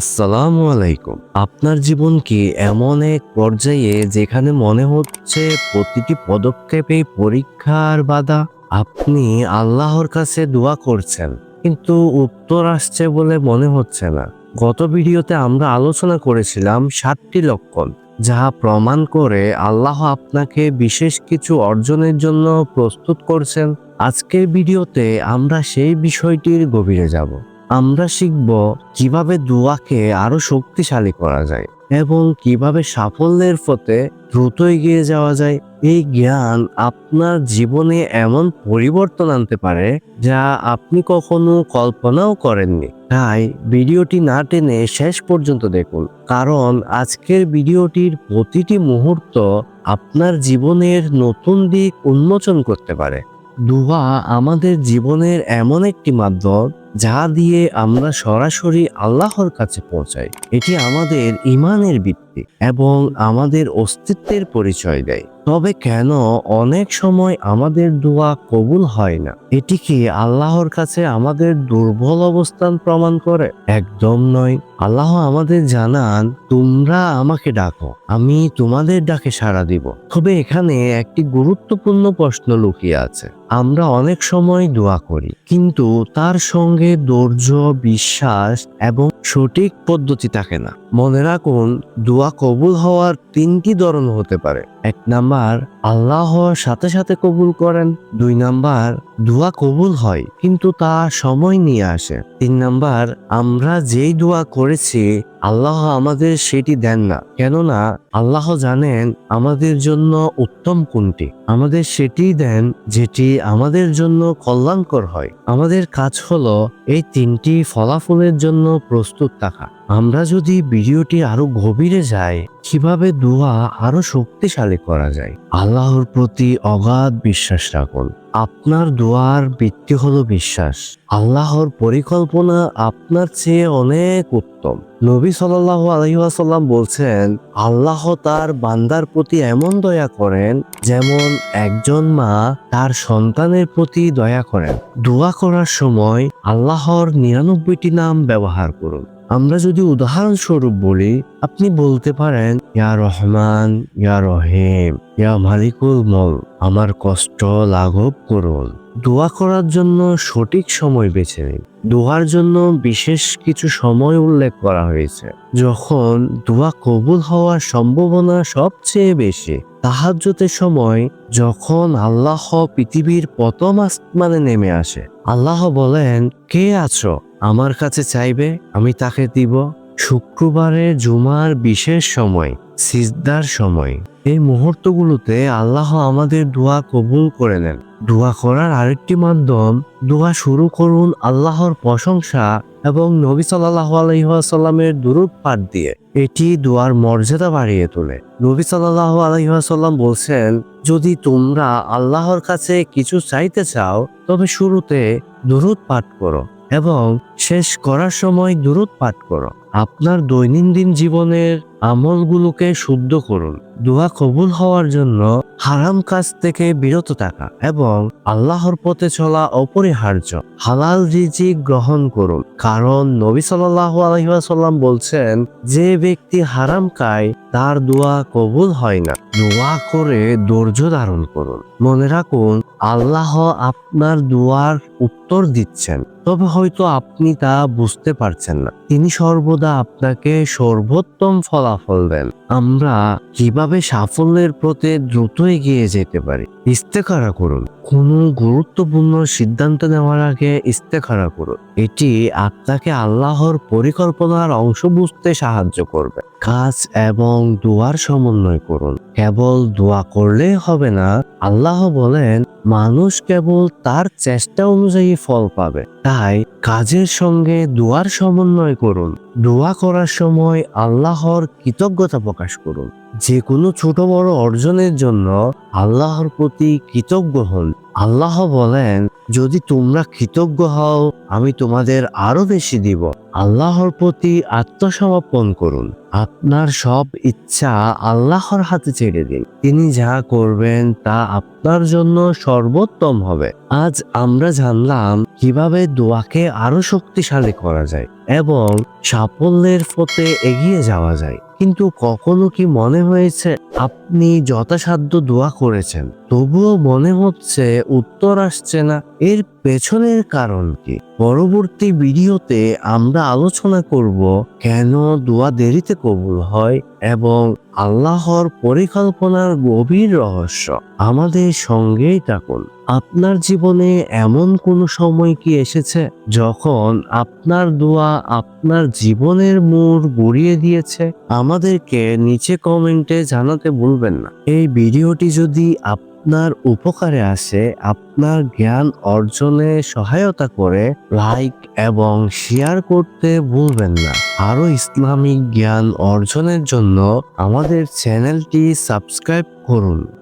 আসসালামু আলাইকুম। আপনার জীবন কি এমন এক পর্যায়ে যেখানে মনে হচ্ছে প্রতিটি পদক্ষেপে পরীক্ষার বাধা? আপনি আল্লাহর কাছে দোয়া করছেন, কিন্তু উত্তর আসছে বলে মনে হচ্ছে না। গত ভিডিওতে আমরা আলোচনা করেছিলাম সাতটি লক্ষণ, যা প্রমাণ করে আল্লাহ আপনাকে বিশেষ কিছু অর্জনের জন্য প্রস্তুত করছেন। আজকের ভিডিওতে আমরা সেই বিষয়টির গভীরে যাব। আমরা শিখব কীভাবে দোয়াকে আরও শক্তিশালী করা যায় এবং কীভাবে সাফল্যের পথে দ্রুত এগিয়ে যাওয়া যায়। এই জ্ঞান আপনার জীবনে এমন পরিবর্তন আনতে পারে যা আপনি কখনো কল্পনাও করেননি। তাই ভিডিওটি না টেনে শেষ পর্যন্ত দেখুন, কারণ আজকের ভিডিওটির প্রতিটি মুহূর্ত আপনার জীবনের নতুন দিক উন্মোচন করতে পারে। দোয়া আমাদের জীবনের এমন একটি মাধ্যম যা দিয়ে আমরা সরাসরি আল্লাহর কাছে পৌঁছাই এটি আমাদের ইমানের ভিত্তি এবং আমাদের অস্তিত্বের পরিচয় দেয়। তবে কেন অনেক সময় আমাদের দোয়া কবুল হয় না? এটি কি আল্লাহর কাছে আমাদের দুর্বল অবস্থান প্রমাণ করে? একদম নয়। আল্লাহ আমাদের জানান, তোমরা আমাকে ডাকো, আমি তোমাদের ডাকে সাড়া দিব। তবে এখানে একটি গুরুত্বপূর্ণ প্রশ্ন লুকিয়ে আছে। আমরা অনেক সময় দোয়া করি, কিন্তু তার সঙ্গে ধৈর্য, বিশ্বাস এবং সঠিক পদ্ধতি থাকে না। মনে রাখুন দোয়া কবুল হওয়ার তিনটি ধরন হতে পারে। এক নাম্বার, আল্লাহ সাথে সাথে কবুল করেন। দুই নাম্বার, দোয়া কবুল হয়, কিন্তু তা সময় নিয়ে আসে। তিন নাম্বার, আমরা যেই দোয়া করেছি, আল্লাহ আমাদের সেটি দেন না। কেননা, আল্লাহ জানেন আমাদের জন্য উত্তম কোনটি। আমাদের সেটি দেন যেটি আমাদের জন্য কল্যাণকর হয়। আমাদের কাজ হলো এই তিনটি ফলাফলের জন্য প্রস্তুত থাকা। আমরা যদি ভিডিওটি আরও গভীরে যাই, কীভাবে দোয়া আরও শক্তিশালী করা যায়। আল্লাহর প্রতি অগাধ বিশ্বাস রাখুন। আপনার দোয়ার ভিত্তি হলো বিশ্বাস। আল্লাহর পরিকল্পনা আপনার চেয়ে অনেক উত্তম। নবী সাল্লাহ আলহিহাসাল্লাম বলছেন, আল্লাহ তার বান্দার প্রতি এমন দয়া করেন যেমন একজন মা তার সন্তানের প্রতি দয়া করেন। দোয়া করার সময় আল্লাহর নিরানব্বইটি নাম ব্যবহার করুন। আমরা যদি উদাহরণস্বরূপ বলি, আপনি বলতে পারেন, ইয়া রহমান, ইয়া রহিম, ইয়া মালিকুল মল আমার কষ্ট লাঘব করুন। দোয়া করার জন্য সঠিক সময় বেছে নিন। দোয়ার জন্য বিশেষ কিছু সময় উল্লেখ করা হয়েছে। যখন দোয়া কবুল হওয়ার সম্ভাবনা সবচেয়ে বেশি তাহাজ্জতের সময় যখন আল্লাহ পৃথিবীর প্রথম আসমানে নেমে আসে, আল্লাহ বলেন, কে আছো? আমার কাছে চাইবে, আমি তাকে দিব শুক্রবারে জুমার বিশেষ সময়, সিজদার সময়। এই মুহূর্তগুলোতে আল্লাহ আমাদের দোয়া কবুল করে নেন। দোয়া করার আরেকটি মাধ্যম, দোয়া শুরু করুন আল্লাহর প্রশংসা এবং নবী সাল্লাহ আলহিহাসাল্লামের দুরূপ পাঠ দিয়ে। এটি দোয়ার মর্যাদা বাড়িয়ে তোলে। নবী সাল্লাহ আলহিহাসাল্লাম বলছেন, যদি তোমরা আল্লাহর কাছে কিছু চাইতে চাও, তবে শুরুতে দুরুদ পাঠ করো। এবং শেষ করার সময় দূরত পাঠ করো। আপনার দৈনন্দিন জীবনের আমলগুলোকে শুদ্ধ করুন। দোয়া কবুল হওয়ার জন্য হারাম কাজ থেকে বিরত থাকা এবং আল্লাহর পথে চলা অপরিহার্য। হালাল রিজিক গ্রহণ করুন। কারণ নবী সাল্লাহ আলহিহাসাল্লাম বলছেন, যে ব্যক্তি হারাম খায়, তার দোয়া কবুল হয় না। দোয়া করে ধৈর্য ধারণ করুন। মনে রাখুন, আল্লাহ আপনার দোয়ার উত্তর দিচ্ছেন। তবে হয়তো আপনি তা বুঝতে পারছেন না। তিনি সর্বদা আপনাকে সর্বোত্তম ফলাফল দেন। আমরা কীভাবে সাফল্যের প্রতি দ্রুত এগিয়ে যেতে পারি, ইস্তেখারা করুন। কোনো গুরুত্বপূর্ণ সিদ্ধান্ত নেওয়ার আগে ইস্তেখারা করুন। এটি আপনাকে আল্লাহর পরিকল্পনার অংশ বুঝতে সাহায্য করবে। কাজ এবং দোয়ার সমন্বয় করুন। কেবল দোয়া করলে হবে না, আল্লাহ বলেন, মানুষ কেবল তার চেষ্টা অনুযায়ী ফল পাবে। তাই কাজের সঙ্গে দোয়ার সমন্বয় করুন। দোয়া করার সময় আল্লাহর কৃতজ্ঞতা প্রকাশ করুন। যে কোনো ছোট বড় অর্জনের জন্য আল্লাহর প্রতি কৃতজ্ঞ হন। আল্লাহ বলেন, যদি তোমরা কৃতজ্ঞ হও, আমি তোমাদের আরও বেশি দিব। আল্লাহর প্রতি আত্মসমর্পণ করুন। আপনার সব ইচ্ছা আল্লাহর হাতে ছেড়ে দিন। তিনি যা করবেন তা আপনার জন্য সর্বোত্তম হবে। আজ আমরা জানলাম কীভাবে দোয়াকে আরও শক্তিশালী করা যায় এবং সাফল্যের পথে এগিয়ে যাওয়া যায়। কিন্তু কখনো কি মনে হয়েছে আপনি যথাসাধ্য দোয়া করেছেন, তবুও মনে হচ্ছে উত্তর আসছে না। এর পেছনের কারণ কি? পরবর্তী ভিডিওতে আমরা আলোচনা করব কেন দোয়া দেরিতে কবুল হয় এবং আল্লাহর পরিকল্পনার গভীর রহস্য। আমাদের সঙ্গেই থাকুন। আপনার জীবনে এমন কোনো সময় কি এসেছে যখন আপনার দোয়া আপনার জীবনের মোড় ঘুরিয়ে দিয়েছে? আমাদেরকে নিচে কমেন্টে জানাতে ভুলবেন না। এই ভিডিওটি যদি আপনার উপকারে আসে, আপনার জ্ঞান অর্জনে সহায়তা করে, লাইক এবং শেয়ার করতে ভুলবেন না। আরও ইসলামিক জ্ঞান অর্জনের জন্য আমাদের চ্যানেলটি সাবস্ক্রাইব করুন।